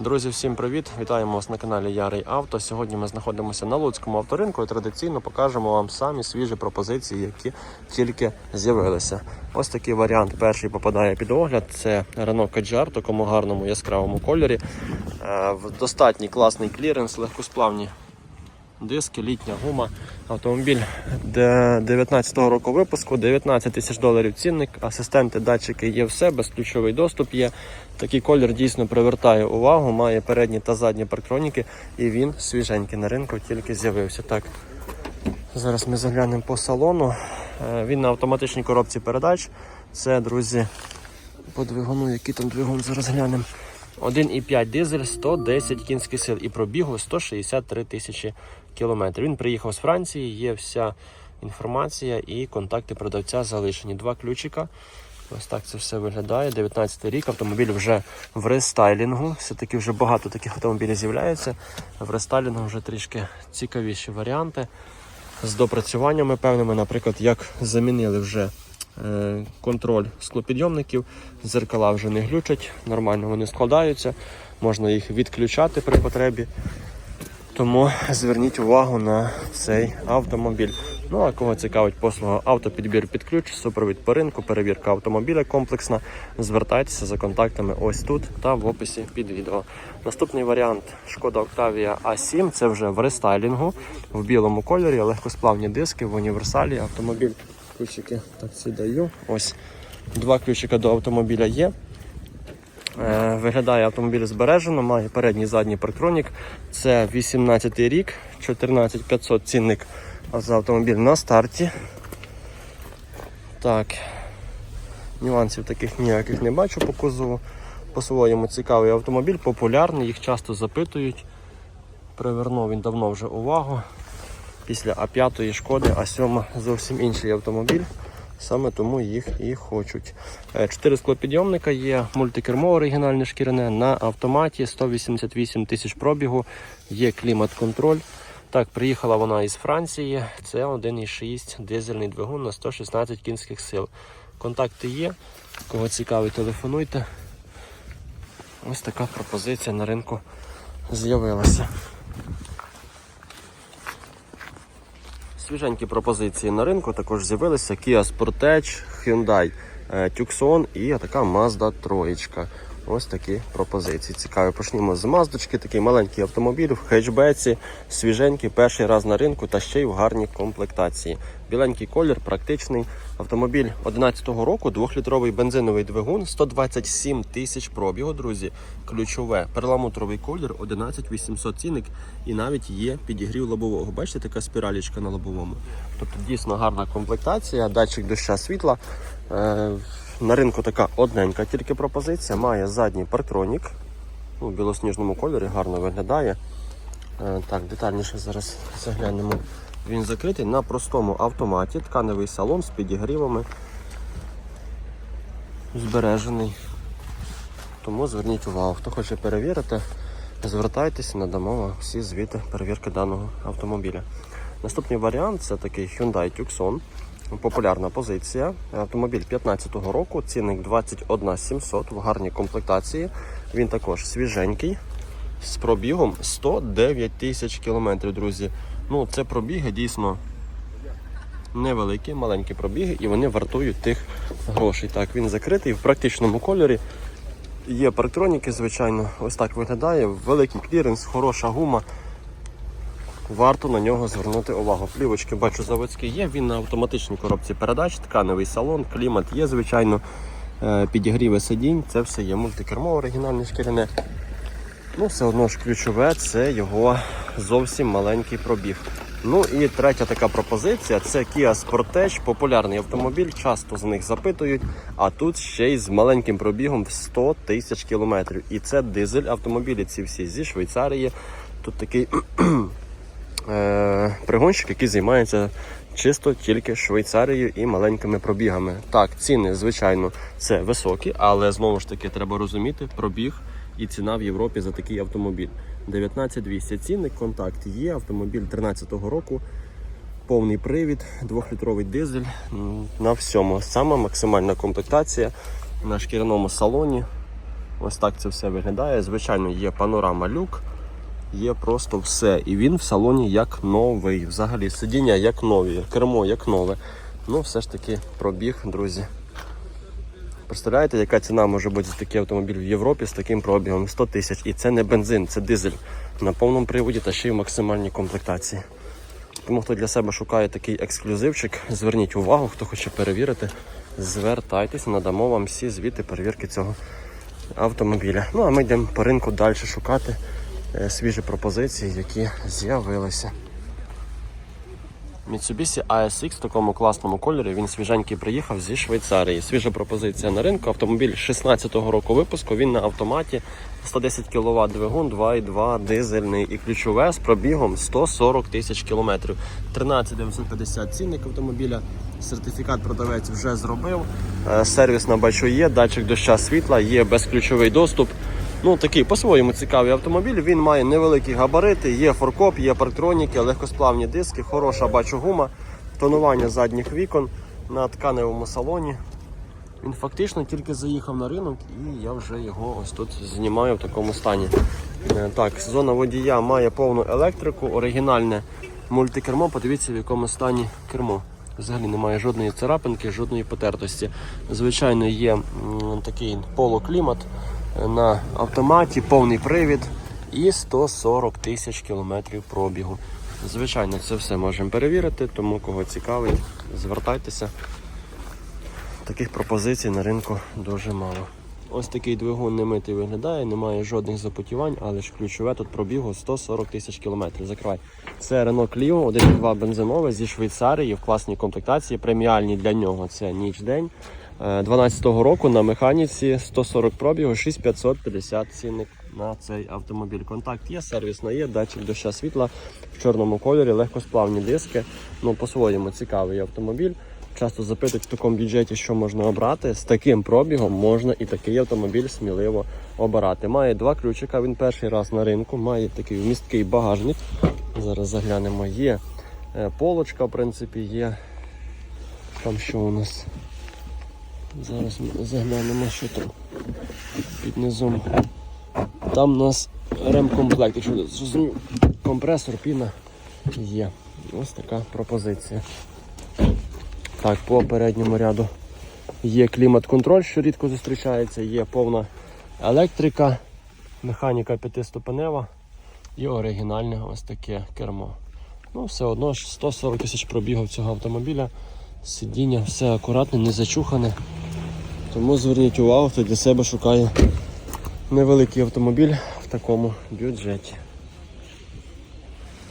Друзі, всім привіт! Вітаємо вас на каналі Ярий Авто. Сьогодні ми знаходимося на Луцькому авторинку і традиційно покажемо вам самі свіжі пропозиції, які тільки з'явилися. Ось такий варіант перший попадає під огляд. Це Renault Kadjar такому гарному яскравому кольорі. Е, достатній класний кліренс, легкосплавні диски, літня гума. Автомобіль 19-го року випуску, 19 тисяч доларів цінник, асистенти, датчики є все, безключовий доступ є. Такий колір дійсно привертає увагу, має передні та задні парктроніки і він свіженький на ринку тільки з'явився. Так, зараз ми заглянемо по салону. Е, Він на автоматичній коробці передач. Це, друзі, по двигуну, який там двигун зараз глянемо. 1,5 дизель, 110 кінських сил і пробігу 163 тисячі кілометрів. Він приїхав з Франції, є вся інформація і контакти продавця залишені. Два ключика. Ось так це все виглядає. 19 рік, автомобіль вже в рестайлінгу. Все-таки вже багато таких автомобілів з'являється. В рестайлінгу вже трішки цікавіші варіанти з допрацюваннями певними, наприклад, як замінили вже е, контроль склопідйомників, зеркала вже не глючать, нормально вони складаються, можна їх відключати при потребі. Тому зверніть увагу на цей автомобіль. Ну а кого цікавить послуга автопідбір під ключ, супровід по ринку, перевірка автомобіля комплексна. Звертайтеся за контактами ось тут та в описі під відео. Наступний варіант шкода Octavia A7. Це вже в рестайлінгу в білому кольорі, легкосплавні диски в універсалі. Автомобіль ключики так ці даю. Ось два ключика до автомобіля є. Е, Виглядає автомобіль збережено, має передній задній парктронік. Це 18 рік, 14500 цінник за автомобіль на старті. Так, нюансів таких ніяких не бачу по кузову. По-своєму цікавий автомобіль, популярний, їх часто запитують. Привернув він давно вже увагу. Після А5 шкоди, А7 зовсім інший автомобіль. Саме тому їх і хочуть. Е, Чотири склопідйомника є, мультикермо оригінальне шкіряне на автоматі, 188 тисяч пробігу, є клімат-контроль. Так, приїхала вона із Франції. Це 1,6 дизельний двигун на 116 кінських сил. Контакти є. Кого цікавить, телефонуйте. Ось така пропозиція на ринку з'явилася. Свіженькі пропозиції на ринку також з'явилися Kia Sportage, Hyundai е, Tucson і така Mazda 3. Ось такі пропозиції. Цікаві. Почнімо з Маздочки, такий маленький автомобіль в хетчбеці, свіженький, перший раз на ринку та ще й в гарній комплектації. Біленький колір, практичний. Автомобіль 11-го року, 2-літровий бензиновий двигун, 127 тисяч пробігу, друзі. Ключове, перламутровий колір, 11800 цінник і навіть є підігрів лобового. Бачите, така спіралічка на лобовому. Тобто дійсно гарна комплектація, датчик доща світла. На ринку така одненька тільки пропозиція. Має задній парктронік. У білосніжному кольорі гарно виглядає. Е, Так, детальніше зараз заглянемо. Він закритий на простому автоматі, тканевий салон з підігрівами. Збережений. Тому зверніть увагу, хто хоче перевірити, звертайтеся, надамо вам всі звіти перевірки даного автомобіля. Наступний варіант це такий Hyundai Tucson. Популярна позиція. Автомобіль 15-го року, цінник 21 700 в гарній комплектації. Він також свіженький з пробігом 109 тисяч кілометрів, друзі. Ну, це пробіги дійсно невеликі, маленькі пробіги, і вони вартують тих грошей. Так, він закритий в практичному кольорі. Є парктроніки, звичайно, ось так виглядає. Великий кліренс, хороша гума. Варто на нього звернути увагу. Плівочки бачу заводські є. Він на автоматичній коробці передач, тканевий салон, клімат є, звичайно, е, підігріви сидінь, це все є мультикермо оригінальне шкіряне. Ну, все одно ж ключове це його зовсім маленький пробіг. Ну і третя така пропозиція це Kia Sportage, популярний автомобіль, часто з них запитують, а тут ще й з маленьким пробігом в 100 тисяч кілометрів. І це дизель автомобілі, ці всі зі Швейцарії. Тут такий е, пригонщик, який займається чисто тільки Швейцарією і маленькими пробігами. Так, ціни, звичайно, це високі, але знову ж таки треба розуміти пробіг і ціна в Європі за такий автомобіль. 19200 цінник, контакт є, автомобіль 13-го року. Повний привід, 2-літровий дизель на всьому. Сама максимальна комплектація на шкіряному салоні. Ось так це все виглядає. Звичайно, є панорама люк, є просто все. І він в салоні як новий. Взагалі сидіння як нові, кермо як нове. Ну, все ж таки пробіг, друзі. Представляєте, яка ціна може бути за такий автомобіль в Європі з таким пробігом 100 тисяч. І це не бензин, це дизель на повному приводі та ще й в максимальній комплектації. Тому хто для себе шукає такий ексклюзивчик, зверніть увагу, хто хоче перевірити, звертайтеся, надамо вам всі звіти перевірки цього автомобіля. Ну а ми йдемо по ринку далі шукати свіжі пропозиції, які з'явилися. Mitsubishi ASX в такому класному кольорі. Він свіженький приїхав зі Швейцарії. Свіжа пропозиція на ринку. Автомобіль 16-го року випуску. Він на автоматі 110 кВт двигун, 2,2 дизельний і ключове з пробігом 140 тисяч кілометрів. 13 950 цінник автомобіля. Сертифікат продавець вже зробив. Е, Сервіс на бачу є, датчик доща світла, є безключовий доступ. Ну, такий по-своєму цікавий автомобіль. Він має невеликі габарити, є форкоп, є парктроніки, легкосплавні диски, хороша бачу гума, тонування задніх вікон на тканевому салоні. Він фактично тільки заїхав на ринок і я вже його ось тут знімаю в такому стані. Е, Так, зона водія має повну електрику, оригінальне мультикермо. Подивіться, в якому стані кермо. Взагалі немає жодної царапинки, жодної потертості. Звичайно, є такий полуклімат на автоматі, повний привід і 140 тисяч кілометрів пробігу. Звичайно, це все можемо перевірити, тому кого цікавить, звертайтеся. Таких пропозицій на ринку дуже мало. Ось такий двигун немитий виглядає, немає жодних запотівань, але ж ключове тут пробігу 140 тисяч кілометрів. Закривай. Це Renault Clio 1.2 бензинове зі Швейцарії в класній комплектації. Преміальні для нього це ніч-день. Е, 12-го року на механіці 140 пробігу, 6550 цінник на цей автомобіль. Контакт є, сервісно є, датчик доща світла в чорному кольорі, легкосплавні диски. Ну, по-своєму цікавий автомобіль. Часто запитують в такому бюджеті, що можна обрати. З таким пробігом можна і такий автомобіль сміливо обирати. Має два ключика, він перший раз на ринку, має такий вмісткий багажник. Зараз заглянемо. Є е, полочка, в принципі, є. Там що у нас? Зараз ми заглянемо, що там під низом. Там у нас ремкомплект, якщо зрозумів, компресор, піна є. Ось така пропозиція. Так, по передньому ряду є клімат-контроль, що рідко зустрічається, є повна електрика, механіка п'ятиступенева і оригінальне ось таке кермо. Ну, все одно ж 140 тисяч пробігів цього автомобіля. Сидіння, все акуратне, не зачухане. Тому зверніть увагу, хто для себе шукає невеликий автомобіль в такому бюджеті.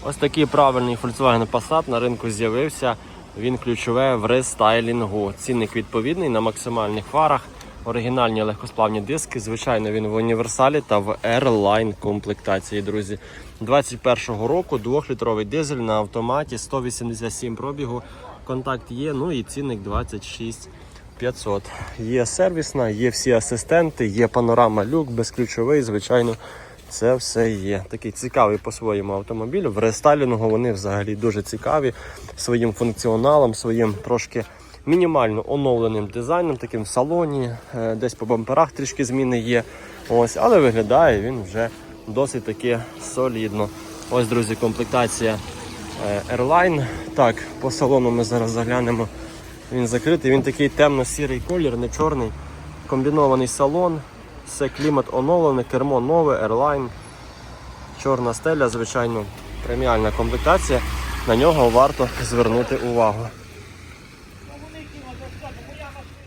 Ось такий правильний Volkswagen Passat на ринку з'явився. Він ключове в рестайлінгу. Цінник відповідний на максимальних фарах, оригінальні легкосплавні диски. Звичайно, він в універсалі та в Airline комплектації, друзі. 21-го року 2-літровий дизель на автоматі, 187 пробігу. Контакт є, ну і цінник 26 500. Є сервісна, є всі асистенти, є панорама люк, безключовий, звичайно. Це все є. Такий цікавий по-своєму автомобіль. В рестайлінгу вони взагалі дуже цікаві своїм функціоналом, своїм трошки мінімально оновленим дизайном, таким в салоні, е, десь по бамперах трішки зміни є. Ось, але виглядає він вже досить таки солідно. Ось, друзі, комплектація Airline. Так, по салону ми зараз заглянемо. Він закритий, він такий темно-сірий колір, не чорний. Комбінований салон, все клімат оновлене, кермо нове, Airline, чорна стеля, звичайно, преміальна комплектація. На нього варто звернути увагу.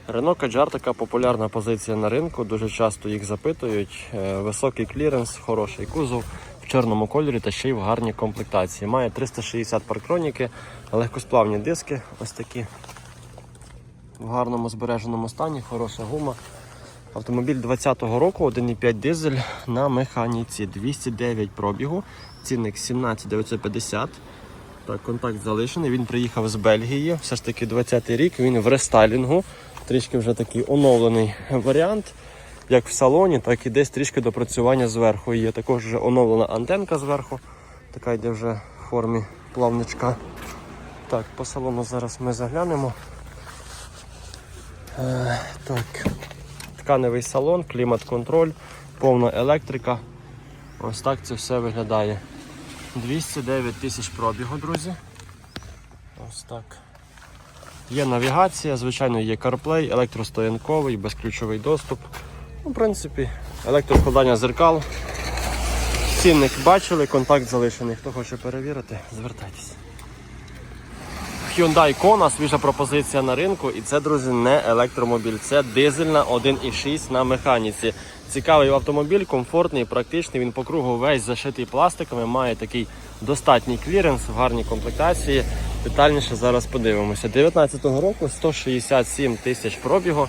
Renault Kadjar така популярна позиція на ринку. Дуже часто їх запитують. Е, Високий кліренс, хороший кузов чорному кольорі та ще й в гарній комплектації. Має 360 парктроніки, легкосплавні диски, ось такі в гарному збереженому стані, хороша гума. Автомобіль 20-го року, 1,5 дизель на механіці, 209 пробігу, цінник 17950. Так, контакт залишений. Він приїхав з Бельгії. Все ж таки 20-й рік. Він в рестайлінгу. Трішки вже такий оновлений варіант. Як в салоні, так і десь трішки допрацювання зверху. Є також вже оновлена антенка зверху. Така йде вже в формі плавничка. Так, по салону зараз ми заглянемо. Е, так. Тканевий салон, клімат-контроль, повна електрика. Ось так це все виглядає. 209 тисяч пробігу, друзі. Ось так. Є навігація, звичайно, є CarPlay, електростоянковий, безключовий доступ. Ну, в принципі, електроскладання зеркал. Цінник бачили, контакт залишений. Хто хоче перевірити, звертайтеся. Hyundai Kona, свіжа пропозиція на ринку, і це, друзі, не електромобіль, це дизельна 1,6 на механіці. Цікавий автомобіль, комфортний, практичний. Він по кругу весь зашитий пластиками, має такий достатній кліренс в гарній комплектації. Детальніше зараз подивимося. 19-го року 167 тисяч пробігу.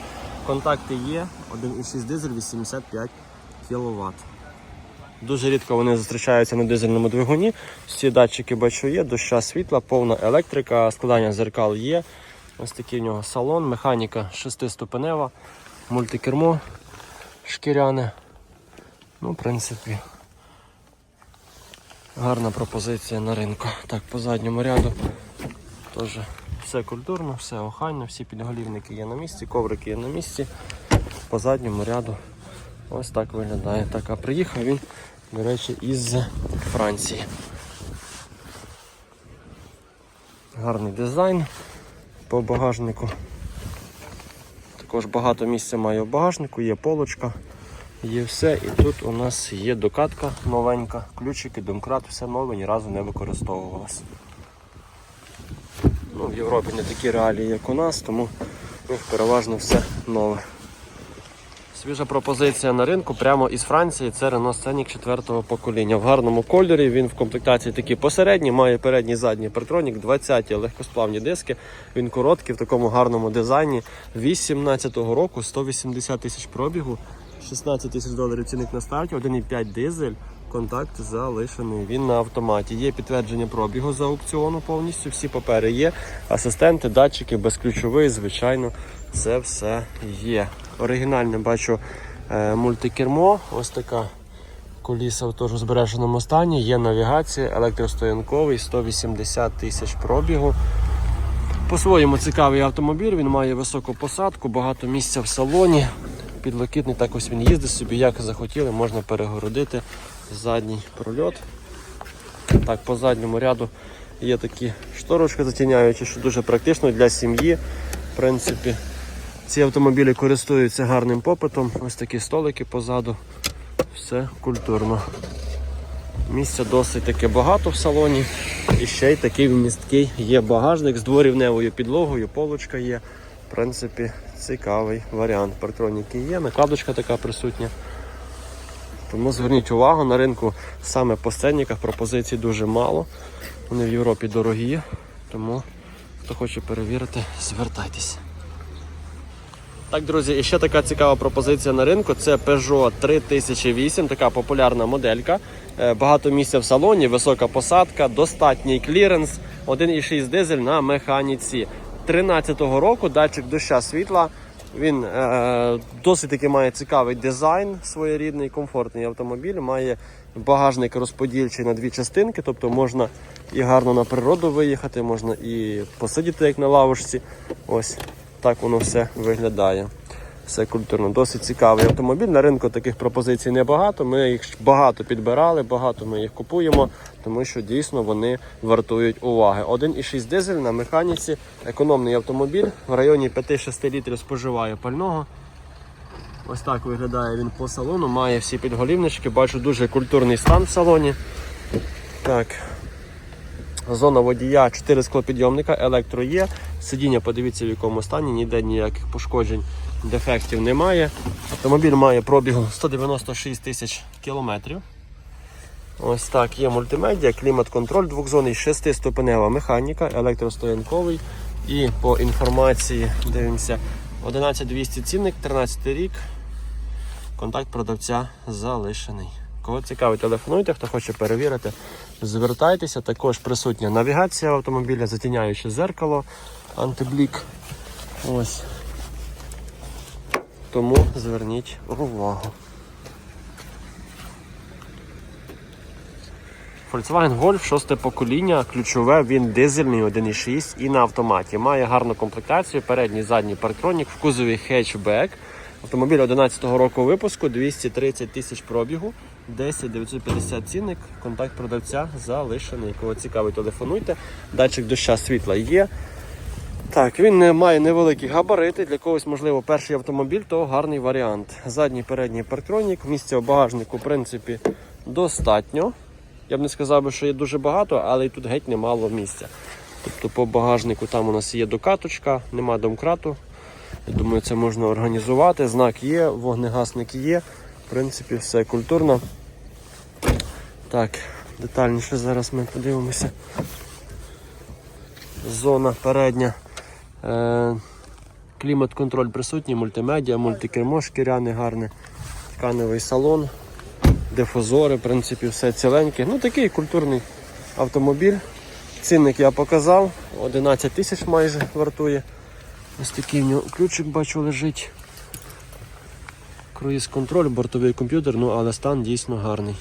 Контакти є, 1,6 дизель, 85 кВт. Дуже рідко вони зустрічаються на дизельному двигуні. Всі датчики бачу є, доща світла, повна електрика, складання зеркал є. Ось такий в нього салон, механіка шестиступенева, мультикермо шкіряне. Ну, в принципі, гарна пропозиція на ринку. Так, по задньому ряду теж все культурно, все охайно, всі підголівники є на місці, коврики є на місці. По задньому ряду ось так виглядає. Так, а приїхав він, до речі, із Франції. Гарний дизайн по багажнику. Також багато місця має в багажнику, є полочка, є все. І тут у нас є докатка новенька, ключики, домкрат, все нове, ні разу не використовувалось. Ну, в Європі не такі реалії, як у нас, тому у переважно все нове. Свіжа пропозиція на ринку прямо із Франції. Це Renault Scenic 4 покоління. В гарному кольорі. Він в комплектації такий посередній, має передній задній партронік, 20-ті легкосплавні диски. Він короткий в такому гарному дизайні. 18-го року 180 тисяч пробігу, 16 тисяч доларів цінник на старті, 1,5 дизель. Контакт залишений. Він на автоматі. Є підтвердження пробігу за аукціону повністю. Всі папери є. Асистенти, датчики, безключовий, звичайно, це все є. Оригінальне бачу е, мультикермо. Ось така коліса в теж збереженому стані. Є навігація, електростоянковий, 180 тисяч пробігу. По-своєму цікавий автомобіль, він має високу посадку, багато місця в салоні. Підлокітний так ось він їздить собі, як захотіли, можна перегородити задній прольот. Так, по задньому ряду є такі шторочки затіняючі, що дуже практично для сім'ї. В принципі, ці автомобілі користуються гарним попитом. Ось такі столики позаду. Все культурно. Місця досить таки багато в салоні. І ще й такий вмісткий є багажник з дворівневою підлогою, полочка є. В принципі, цікавий варіант. Партроніки є, накладочка така присутня. Тому зверніть увагу, на ринку саме по сценниках пропозицій дуже мало. Вони в Європі дорогі, тому хто хоче перевірити, звертайтеся. Так, друзі, і ще така цікава пропозиція на ринку. Це Peugeot 3008, така популярна моделька. Е, Багато місця в салоні, висока посадка, достатній кліренс, 1,6 дизель на механіці. 13-го року датчик доща світла. Він е, досить таки має цікавий дизайн, своєрідний, комфортний автомобіль. Має багажник розподільчий на дві частинки, тобто можна і гарно на природу виїхати, можна і посидіти як на лавочці. Ось так воно все виглядає. Все культурно, досить цікавий автомобіль. На ринку таких пропозицій небагато. Ми їх багато підбирали, багато ми їх купуємо, тому що дійсно вони вартують уваги. 1,6 дизель на механіці, економний автомобіль в районі 5-6 літрів споживає пального. Ось так виглядає він по салону, має всі підголівнички, бачу дуже культурний стан в салоні. Так, Зона водія, 4 склопідйомника, електро є. Сидіння, подивіться в якому стані, ніде ніяких пошкоджень, дефектів немає. Автомобіль має пробігу 196 тисяч кілометрів. Ось так, є мультимедіа, клімат-контроль двохзонний, шестиступенева механіка, електростоянковий. І по інформації дивимося 11200 цінник, 13 рік. Контакт продавця залишений. Кого цікавить, телефонуйте, хто хоче перевірити, звертайтеся. Також присутня навігація автомобіля, затіняюче зеркало, антиблік. Ось. Тому зверніть увагу. Volkswagen Golf 6 покоління, ключове, він дизельний 1.6 і на автоматі. Має гарну комплектацію, передній задній парктронік, в кузові хетчбек. Автомобіль 11-го року випуску, 230 тисяч пробігу, 10 950 цінник, контакт продавця залишений. Кого цікавий, телефонуйте. Датчик доща світла є. Так, він не має невеликі габарити. Для когось, можливо, перший автомобіль, то гарний варіант. Задній передній парктронік, місця у багажнику, в принципі, достатньо. Я б не сказав, що є дуже багато, але і тут геть немало місця. Тобто по багажнику там у нас є докаточка, нема домкрату. Я думаю, це можна організувати. Знак є, вогнегасник є. В принципі, все культурно. Так, детальніше зараз ми подивимося. Зона передня. Е, клімат-контроль присутній, мультимедіа, мультикермо шкіряне гарне, тканевий салон, дифузори, в принципі, все ціленьке. Ну такий культурний автомобіль. Цінник я показав, 11 тисяч майже вартує. Ось такий в нього ключик бачу лежить. Круїз контроль, бортовий комп'ютер, ну але стан дійсно гарний.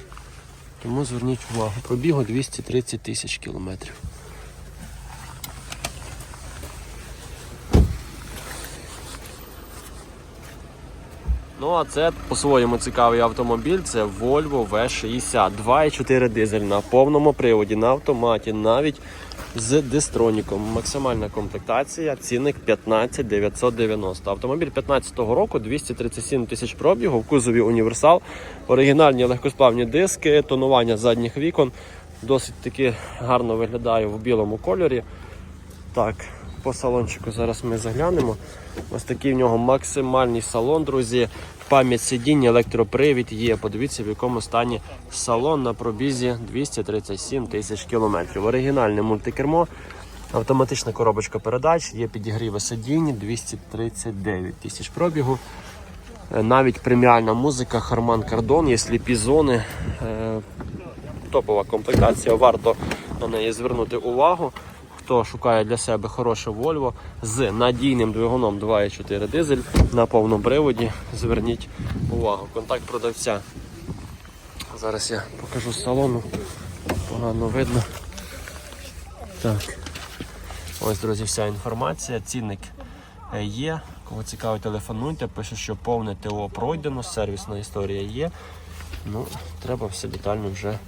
Тому зверніть увагу, пробігу 230 тисяч кілометрів. Ну а це по-своєму цікавий автомобіль. Це Volvo V60 2,4 дизель на повному приводі, на автоматі, навіть з дистроніком. Максимальна комплектація, цінник 15 990. Автомобіль 15-го року, 237 тисяч пробігу, в кузові універсал, оригінальні легкосплавні диски, тонування задніх вікон. Досить таки гарно виглядає в білому кольорі. Так, по салончику зараз ми заглянемо. Ось такий в нього максимальний салон, друзі. Пам'ять сидіння, електропривід є. Подивіться, в якому стані салон на пробізі 237 тисяч кілометрів. Оригінальне мультикермо, автоматична коробочка передач, є підігріви сидінь 239 тисяч пробігу. Е, Навіть преміальна музика, Harman Kardon, є сліпі зони. Е, Топова комплектація, варто на неї звернути увагу хто шукає для себе хороше Volvo з надійним двигуном 2.4 дизель на повному приводі, зверніть увагу. Контакт продавця. Зараз я покажу салону. Погано видно. Так. Ось, друзі, вся інформація. Цінник е, є. Кого цікавить, телефонуйте. Пише, що повне ТО пройдено, сервісна історія є. Ну, треба все детально вже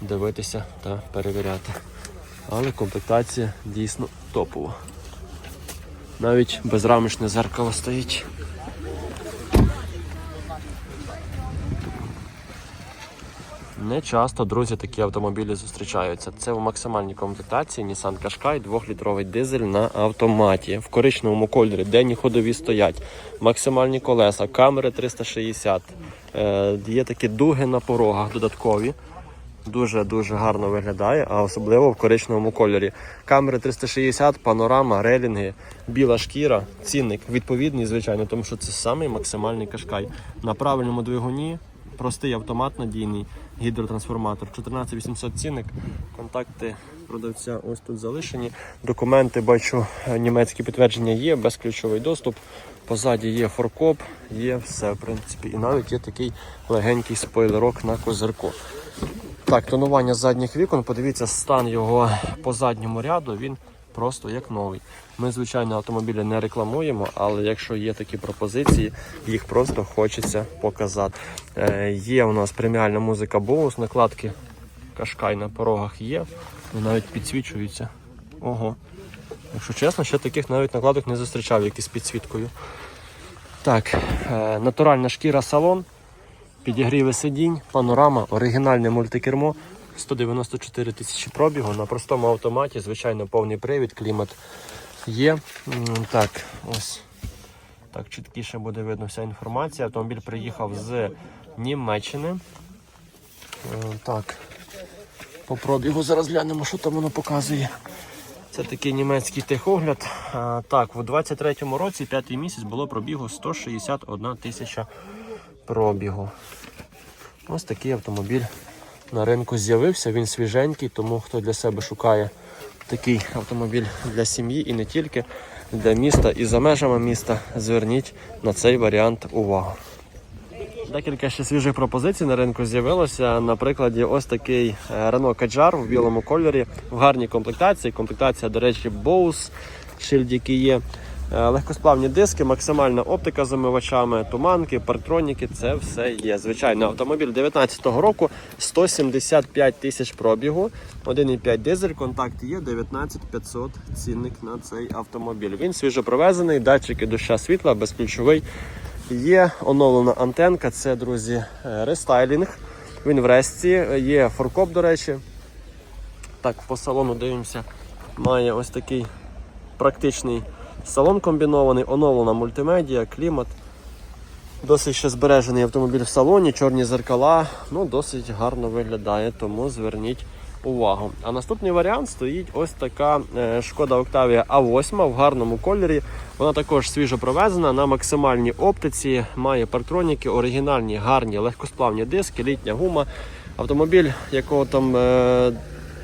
дивитися та перевіряти. Але комплектація дійсно топова. Навіть безрамочне зеркало стоїть. Не часто, друзі, такі автомобілі зустрічаються. Це в максимальній комплектації Nissan Qashqai 2-літровий дизель на автоматі. В коричневому кольорі, денні ходові стоять, максимальні колеса, камери 360. Е, є такі дуги на порогах додаткові. Дуже-дуже гарно виглядає, а особливо в коричневому кольорі. Камери 360, панорама, релінги, біла шкіра, цінник відповідний, звичайно, тому що це самий максимальний кашкай. На правильному двигуні простий автомат надійний, гідротрансформатор. 14800 цінник. Контакти продавця ось тут залишені. Документи бачу, німецькі підтвердження є, безключовий доступ. Позаді є форкоп, є все, в принципі. І навіть є такий легенький спойлерок на козирку. Так, тонування задніх вікон, подивіться, стан його по задньому ряду, він просто як новий. Ми, звичайно, автомобілі не рекламуємо, але якщо є такі пропозиції, їх просто хочеться показати. Е, є у нас преміальна музика Боус, накладки Кашкай на порогах є, навіть підсвічуються. Ого. Якщо чесно, ще таких навіть накладок не зустрічав, які з підсвіткою. Так, е, натуральна шкіра салон. Підігріви сидінь, панорама, оригінальне мультикермо, 194 тисячі пробігу на простому автоматі, звичайно, повний привід, клімат є. Так, ось так чіткіше буде видно вся інформація. Автомобіль приїхав з Німеччини. Е, Так, по пробігу зараз глянемо, що там воно показує. Це такий німецький техогляд. А, Так, у 23-му році, п'ятий місяць, було пробігу 161 тисяча пробігу. Ось такий автомобіль на ринку з'явився. Він свіженький, тому хто для себе шукає такий автомобіль для сім'ї і не тільки для міста і за межами міста, зверніть на цей варіант увагу. Декілька ще свіжих пропозицій на ринку з'явилося. На прикладі ось такий е, Renault Kadjar в білому кольорі, в гарній комплектації. Комплектація, до речі, Bose, шильдики є. Е, Легкосплавні диски, максимальна оптика з омивачами, туманки, парктроніки це все є. Звичайно, автомобіль 19-го року 175 тисяч пробігу, 1,5 дизель, контакт є, 19500 цінник на цей автомобіль. Він свіжопровезений, датчики доща світла, безключовий. Є оновлена антенка, це, друзі, е, рестайлінг. Він в ресті, є форкоп, до речі. Так, по салону дивимося. Має ось такий практичний салон комбінований, оновлена мультимедіа, клімат. Досить ще збережений автомобіль в салоні, чорні зеркала. Ну, досить гарно виглядає, тому зверніть увагу. А наступний варіант стоїть ось така е, шкода Octavia A8 в гарному кольорі. Вона також свіжо провезена на максимальній оптиці, має парктроніки, оригінальні, гарні, легкосплавні диски, літня гума. Автомобіль, якого там е,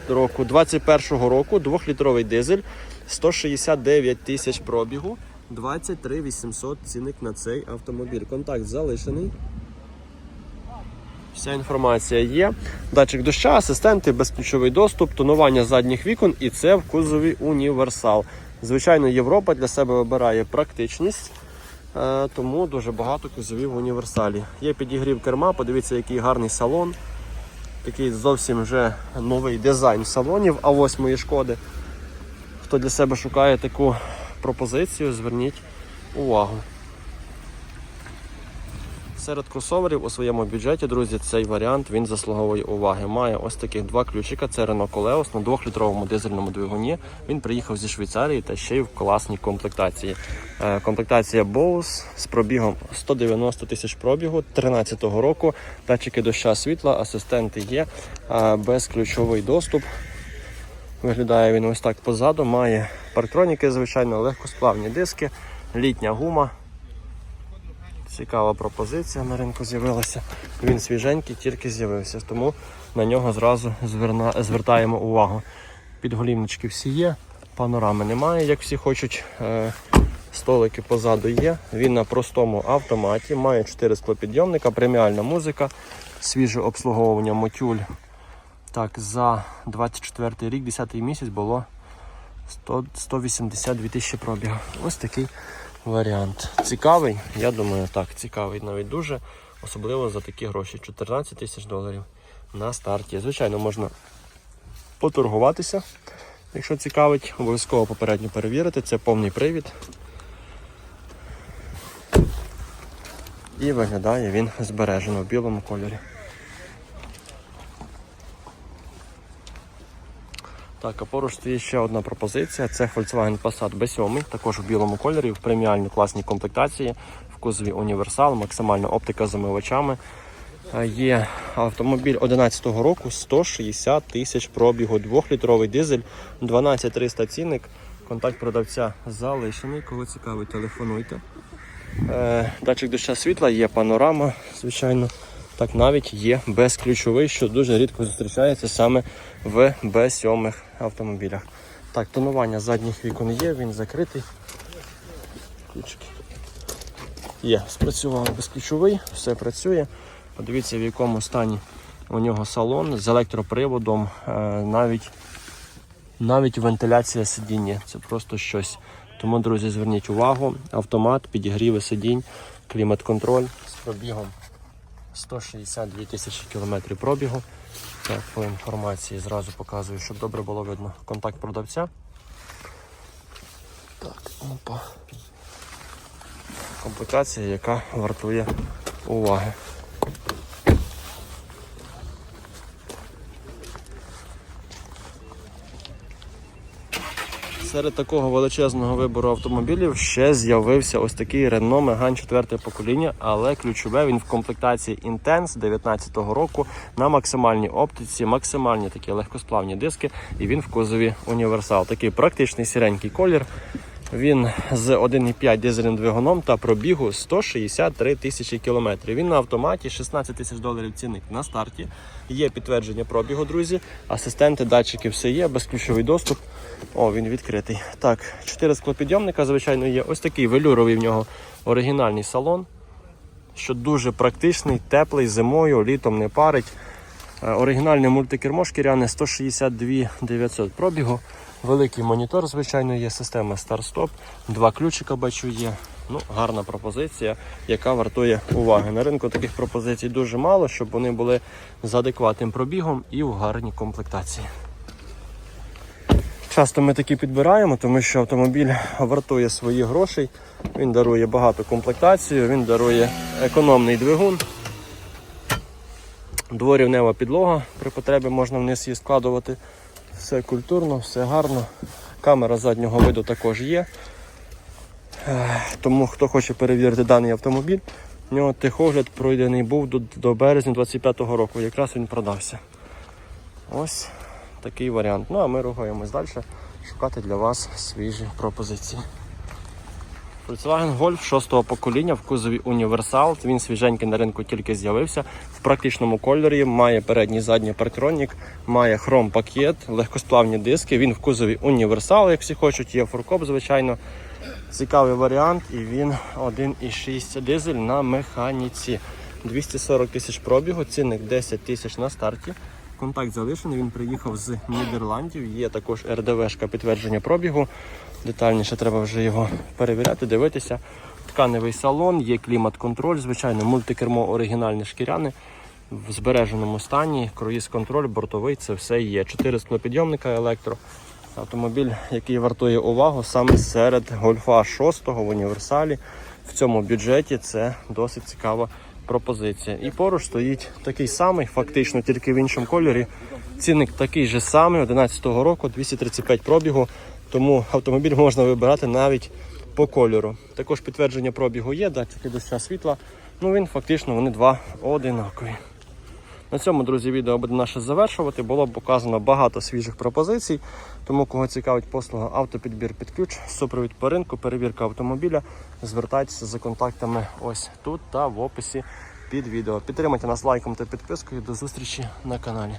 року 21-го року, 2-літровий дизель, 169 тисяч пробігу, 23 800 цінник на цей автомобіль. Контакт залишений. Вся інформація є. Датчик доща, асистенти, безключовий доступ, тонування задніх вікон і це в кузові універсал. Звичайно, Європа для себе вибирає практичність, е, тому дуже багато кузовів в універсалі. Є підігрів керма, подивіться, який гарний салон. Такий зовсім вже новий дизайн салонів А8 шкоди. Хто для себе шукає таку пропозицію, зверніть увагу. Серед кросоверів у своєму бюджеті, друзі, цей варіант він заслуговує уваги. Має ось таких два ключика. Це Renault Coleos на 2-літровому дизельному двигуні. Він приїхав зі Швейцарії та ще й в класній комплектації. Е, Комплектація Bose з пробігом 190 тисяч пробігу 13-го року. Датчики доща світла, асистенти є, безключовий доступ. Виглядає він ось так позаду. Має парктроніки, звичайно, легкосплавні диски, літня гума. Цікава пропозиція на ринку з'явилася. Він свіженький, тільки з'явився, тому на нього зразу зверна... звертаємо увагу. Підголівнички всі є, панорами немає, як всі хочуть. Е, Столики позаду є. Він на простому автоматі, має 4 склопідйомника, преміальна музика, свіже обслуговування мотюль. Так, за 24 рік, 10 місяць було 100, 182 тисячі пробігу. Ось такий варіант. Цікавий, я думаю, так, цікавий навіть дуже. Особливо за такі гроші. 14 тисяч доларів на старті. Звичайно, можна поторгуватися. Якщо цікавить, обов'язково попередньо перевірити. Це повний привід. І виглядає він збережено в білому кольорі. Так, а поруч стоїть ще одна пропозиція. Це Volkswagen Passat B7, також в білому кольорі, в преміальній класній комплектації, в кузові універсал, максимальна оптика з омивачами. Е, Є автомобіль 11 року, 160 тисяч пробігу, 2-літровий дизель, 12300 цінник. Контакт продавця залишений. Кого цікавить, телефонуйте. Е, Датчик доща світла, є панорама, звичайно. Так навіть є безключовий, що дуже рідко зустрічається саме в Б7 автомобілях. Так, тонування задніх вікон є, він закритий. Ключики. Є, спрацював безключовий, все працює. Подивіться, в якому стані у нього салон з електроприводом, е, навіть, навіть вентиляція сидіння. Це просто щось. Тому, друзі, зверніть увагу, автомат, підігріви сидінь, клімат-контроль з пробігом 162 тисячі кілометрів пробігу. Так, по інформації зразу показую, щоб добре було видно контакт продавця. Так, опа. Комплектація, яка вартує уваги. Серед такого величезного вибору автомобілів ще з'явився ось такий Renault Megane 4 покоління, але ключове він в комплектації Intense 19-го року на максимальній оптиці, максимальні такі легкосплавні диски, і він в кузові універсал. Такий практичний сіренький колір. Він з 1,5 дизельним двигуном та пробігу 163 тисячі кілометрів. Він на автоматі 16 тисяч доларів цінник на старті. Є підтвердження пробігу, друзі. Асистенти, датчики, все є, безключовий доступ. О, він відкритий. Так, 4 склопідйомника, звичайно, є. Ось такий велюровий в нього оригінальний салон, що дуже практичний, теплий, зимою, літом не парить. Е, Оригінальне мультикермо шкіряне 162 900 пробігу. Великий монітор, звичайно, є система старт-стоп, два ключика бачу є. Ну, гарна пропозиція, яка вартує уваги. На ринку таких пропозицій дуже мало, щоб вони були з адекватним пробігом і в гарній комплектації. Часто ми такі підбираємо, тому що автомобіль вартує свої грошей. Він дарує багато комплектацію, він дарує економний двигун. Дворівнева підлога, при потребі можна вниз її складувати. Все культурно, все гарно. Камера заднього виду також є. Е, Тому хто хоче перевірити даний автомобіль, в нього тихогляд пройдений був до, до березня 25-го року. Якраз він продався. Ось такий варіант. Ну а ми рухаємось далі шукати для вас свіжі пропозиції. Volkswagen Golf 6-го покоління в кузові універсал. Він свіженький на ринку тільки з'явився. В практичному кольорі має передній задній парктронік, має хром пакет, легкосплавні диски. Він в кузові універсал, як всі хочуть, є фуркоп, звичайно. Цікавий варіант, і він 1,6 дизель на механіці. 240 тисяч пробігу, цінник 10 тисяч на старті. Контакт залишений, він приїхав з Нідерландів. Є також РДВшка підтвердження пробігу. Детальніше треба вже його перевіряти, дивитися. Тканевий салон, є клімат-контроль, звичайно, мультикермо оригінальне шкіряне в збереженому стані, круїз-контроль, бортовий, це все є. Чотири склопідйомника електро. Автомобіль, який вартує увагу саме серед гольфа 6 в універсалі. В цьому бюджеті це досить цікава пропозиція. І поруч стоїть такий самий, фактично тільки в іншому кольорі. Цінник такий же самий, 11-го року, 235 пробігу. Тому автомобіль можна вибирати навіть по кольору. Також підтвердження пробігу є, датчики доща світла. Ну він фактично вони два одинакові. На цьому, друзі, відео буде наше завершувати. Було б показано багато свіжих пропозицій. Тому, кого цікавить послуга автопідбір під ключ, супровід по ринку, перевірка автомобіля, звертайтеся за контактами ось тут та в описі під відео. Підтримайте нас лайком та підпискою. До зустрічі на каналі.